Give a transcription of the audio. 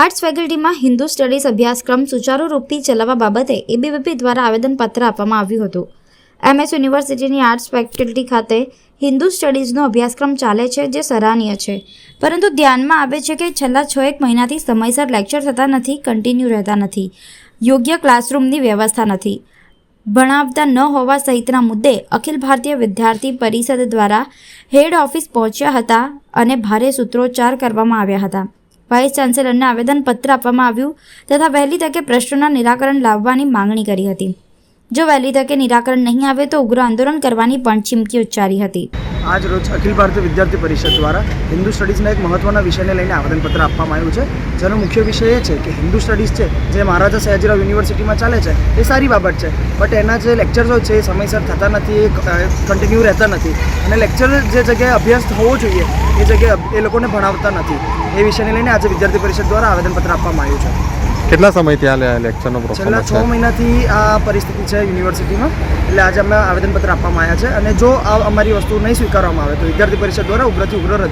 Arts ફેકલ્ટીમાં Hindu studies અભ્યાસક્રમ સુચારુ રૂપથી ચલાવવા બાબતે એબીવીપી દ્વારા આવેદનપત્ર આપવામાં આવ્યું હતું. એમએસ યુનિવર્સિટીની આર્ટ્સ ફેકલ્ટી ખાતે હિન્દુ સ્ટડીઝનો અભ્યાસક્રમ ચાલે છે જે સરાહનીય છે. પરંતુ ધ્યાનમાં આવે છે કે છેલ્લા છ એક મહિનાથી સમયસર લેક્ચર થતા નથી, કન્ટિન્યુ રહેતા નથી, યોગ્ય ક્લાસરૂમની વ્યવસ્થા નથી. ભણાવતા ન હોવા સહિતના મુદ્દે અખિલ ભારતીય વિદ્યાર્થી પરિષદ દ્વારા હેડ ઓફિસ પહોંચ્યા હતા અને ભારે સૂત્રોચ્ચાર કરવામાં આવ્યા હતા. વાઇસ ચાન્સેલરને આવેદનપત્ર આપવામાં આવ્યું તથા વહેલી તકે પ્રશ્નોના નિરાકરણ લાવવાની માંગણી કરી હતી. જો વહેલી તકે નિરાકરણ નહીં આવે તો ઉગ્ર આંદોલન કરવાની પણ ચીમકી ઉચ્ચારી હતી. આજ રોજ અખિલ ભારતીય વિદ્યાર્થી પરિષદ દ્વારા હિન્દુ સ્ટડીઝના એક મહત્ત્વના વિષયને લઈને આવેદનપત્ર આપવામાં આવ્યું છે. જેનો મુખ્ય વિષય એ છે કે હિન્દુ સ્ટડીઝ છે, જે મહારાજા સયાજીરાવ યુનિવર્સિટીમાં ચાલે છે, એ સારી બાબત છે. બટ એના જે લેક્ચર્સ છે એ સમયસર થતા નથી, એ કન્ટિન્યુ રહેતા નથી. અને લેક્ચર જે જગ્યાએ અભ્યાસ હોવો જોઈએ, એ જગ્યાએ એ લોકોને ભણાવતા નથી. એ વિષયને લઈને આજે વિદ્યાર્થી પરિષદ દ્વારા આવેદનપત્ર આપવામાં આવ્યું છે. કેટલા સમયથી આ લેક્ચરનો છેલ્લા પ્રોગ્રામ છ? છે મહિનાથી આ પરિસ્થિતિ છે યુનિવર્સિટીમાં એટલે આજે અમે આવેદનપત્ર આપવામાં આવ્યા છે અને જો આ અમારી વસ્તુ નહીં સ્વીકારવામાં આવે તો વિદ્યાર્થી પરિષદ દ્વારા ઉગ્રથી ઉગ્ર રજૂ